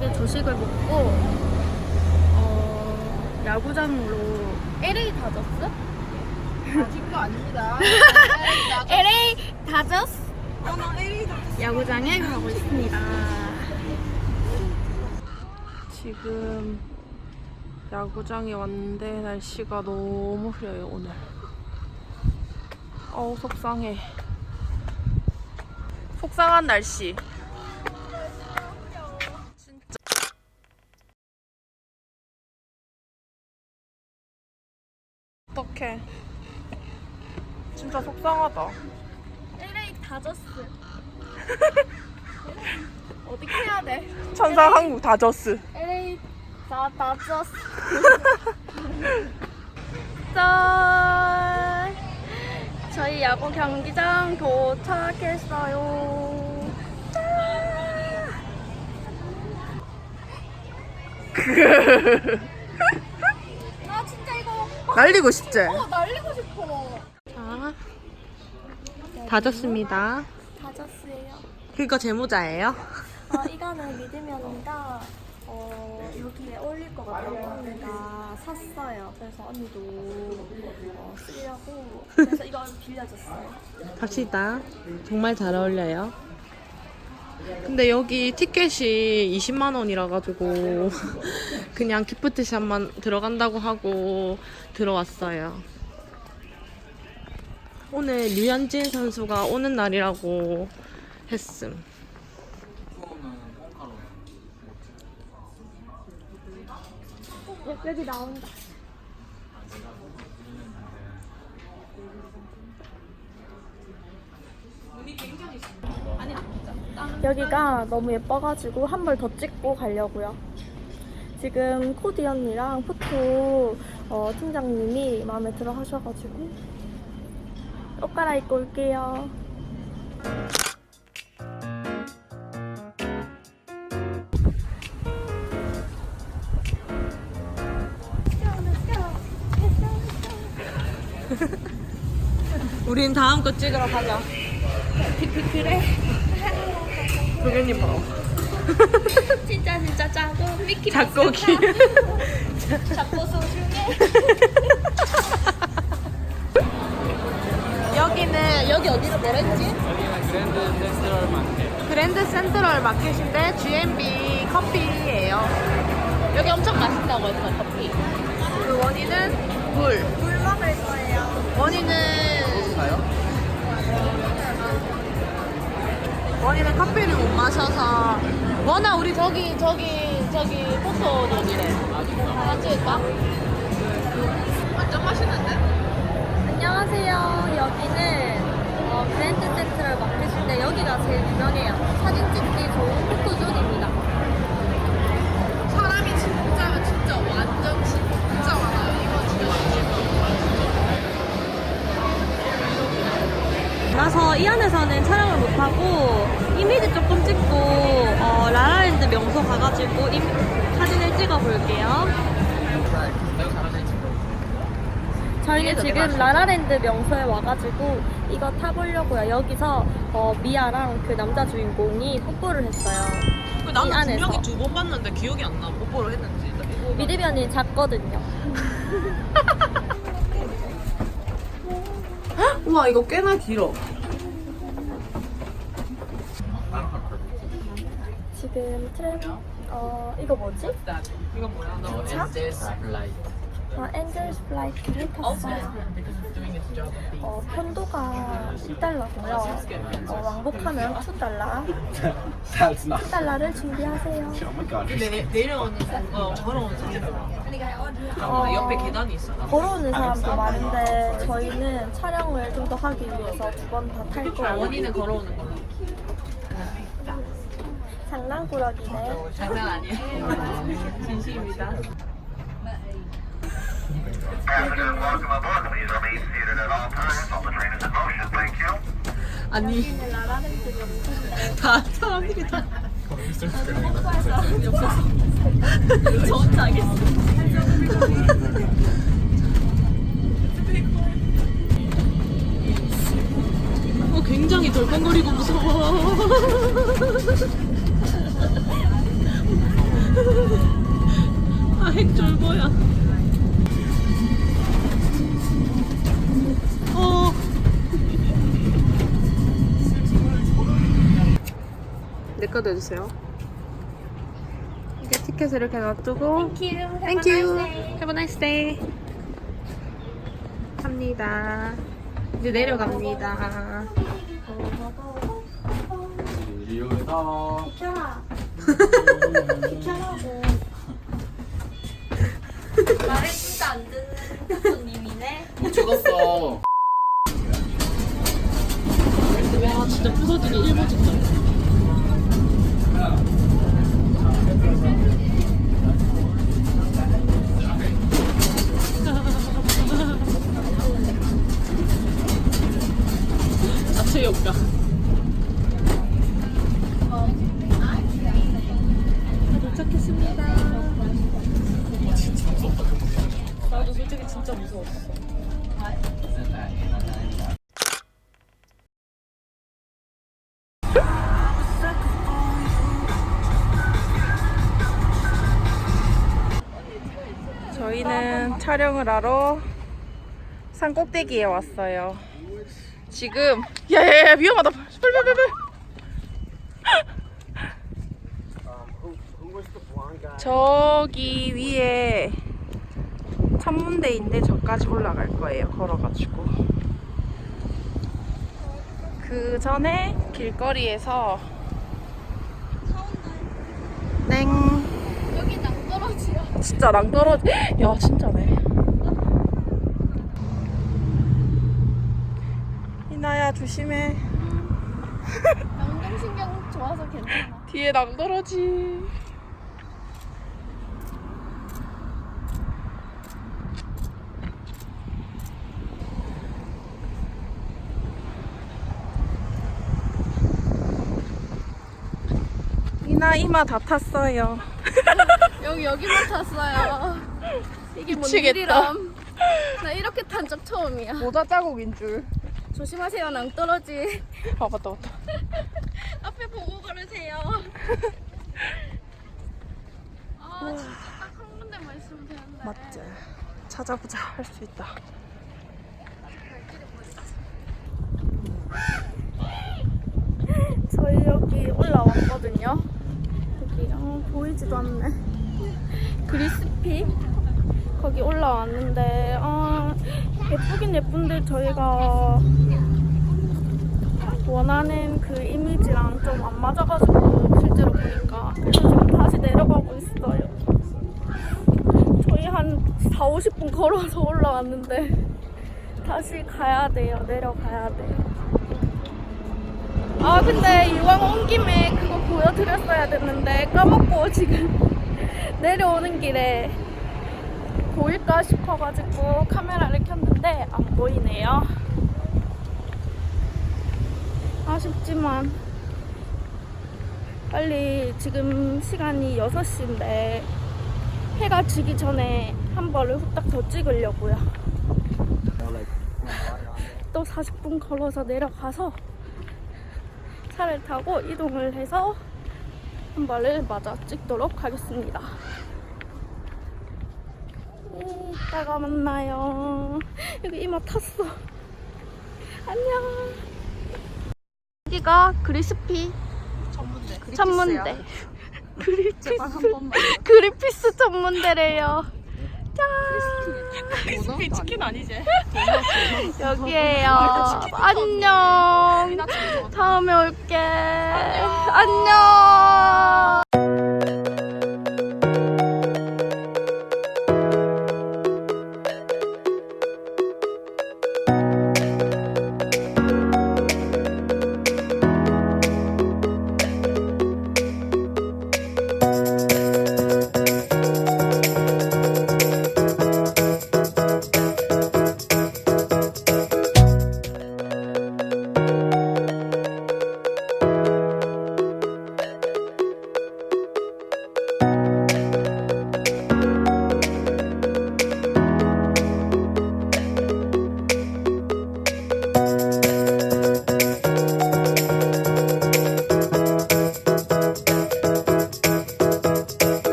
조식을 먹고 어, 야구장으로 LA 다저스? 아직도 아닙니다. LA 다저스 야구장에 가고 있습니다. 지금 야구장에 왔는데 날씨가 너무 흐려요 오늘. 어우 속상해. 속상한 날씨. 어떡해. 진짜 속상하다. LA 다저스. 어떻게 해야 돼? 천사 한국 다저스. LA 다 다저스. 짠! 저희 야구 경기장 도착했어요. 짠! 날리고 싶지? 어, 날리고 싶어. 자, 다졌습니다. 다저스예요. 그거 제 모자예요? 어, 이거는 믿으면이다. 어, 여기에 어울릴 것 같아요. 내가 샀어요. 그래서 언니도 어, 쓰려고. 그래서 이거 빌려줬어요. 갑시다. 정말 잘 어울려요. 근데 여기 티켓이 20만 원이라 가지고 그냥 기프트샵만 들어간다고 하고 들어왔어요. 오늘 류현진 선수가 오는 날이라고 했음. 여기 나온다. 여기가 너무 예뻐가지고 한 벌 더 찍고 가려고요. 지금 코디 언니랑 포토 어, 팀장님이 마음에 들어 하셔가지고 옷 갈아입고 올게요. 우린 다음 거 찍으러 가자. 그래? 도겸님 봐. 진짜 진짜 짜고 미키 작곡이. 작고 소중해. 여기는 여기 어디로 뭐랬지? 그랜드 센트럴 마켓인데 GMB 커피예요. 여기 엄청 맛있다고 했어 커피. 그 원인은 물. 물 먹을 거예요. 마셔서 원아 우리 저기 저기 저기 포토존이래. 하나 찍을까? 완전 맛있는데? 안녕하세요. 여기는 어, 그랜드 센트럴 마켓인데 여기가 제일 유명해요. 사진 찍기 좋은 포토존입니다. 사람이 진짜 진짜 완전 진짜 많아요. 이거 진짜 나서 이 안에서는 촬영을 못하고 이미지 조금 찍고 어, 라라랜드 명소 가가지고 임, 사진을 찍어볼게요. 저희는 지금 라라랜드 명소에 와가지고 이거 타보려고요. 여기서 어, 미아랑 그 남자 주인공이 뽀뽀를 했어요. 이 나는 안에서. 분명히 두 번 봤는데 기억이 안 나. 뽀뽀를 했는지. 미드변이 작거든요. 우와 이거 꽤나 길어. 지금 트램 어 이거 뭐지? 이건 뭐야? 나 차? 어, 엔젤스 플라이트를 탔어요. 어, 편도가 1달러고요. 어, 왕복하면 2달러. That's not. 2달러를 준비하세요. Oh. 내, 내려오는 어 걸어오는 사람. 어, 옆에 계단이 있어. 걸어오는 사람도 많은데 저희는 촬영을 좀 더 하기 위해서 두 번 다 탈 거예요. 원인은 걸어오는 걸로. 장난꾸러기네. 장난 아니에요. 진심입니다. 아니 다 사람들이 다. 저 혼자 하겠어. 어, 굉장히 덜컹거리고 무서워. 뭐야? 어. 내 거도 해주세요. 이게 티켓을 이렇게 놔두고. Thank you. Have a nice day. 갑니다. 이제 내려갑니다. 리오에서 말을 진짜 안 듣는 손님이네. 못 찍었어. 와 진짜 부서지기 일보 직전. 자체 효과. 촬영을 하러 산 꼭대기에 왔어요. 지금 야야야 위험하다. 빨리빨리빨리. 저기 위에 천문대인데 저까지 올라갈 거예요. 걸어가지고. 그 전에 길거리에서 땡. 진짜 낭떠러지. 야 진짜네. 이나야 조심해. 운동신경 좋아서 괜찮아. 뒤에 낭떠러지. 나 이마 다 탔어요. 여기 여기만 탔어요. 이게 뭔 미치겠다. 일이람? 나 이렇게 탄 적 처음이야. 모자 자국인 줄. 조심하세요 낭떠러지. 아 맞다 맞다. 앞에 보고 걸으세요. 아 진짜 딱 한 군데만 있으면 되는데. 맞지. 찾아보자 할 수 있다. 저희 여기 올라왔거든요. 어, 보이지도 않네. 그리스피 거기 올라왔는데 어, 예쁘긴 예쁜데 저희가 원하는 그 이미지랑 좀 안 맞아가지고 실제로 보니까 그래서 지금 다시 내려가고 있어요. 저희 한 4, 50분 걸어서 올라왔는데 다시 가야 돼요. 내려가야 돼요. 아 근데 이왕 온 김에 그거 보여드렸어야 됐는데 까먹고 지금 내려오는 길에 보일까 싶어가지고 카메라를 켰는데 안 보이네요. 아쉽지만 빨리 지금 시간이 6시인데 해가 지기 전에 한 벌을 후딱 더 찍으려고요. 또 40분 걸어서 내려가서 차를 타고 이동을 해서 한 발을 맞아 찍도록 하겠습니다. 네, 이따가 만나요. 여기 이마 탔어. 안녕. 여기가 그리스피 천문대. 천문대. 그리피스. 그리피스 천문대래요. 짠. 크리스피 치킨 아니지? 여기에요. 안녕. 안녕.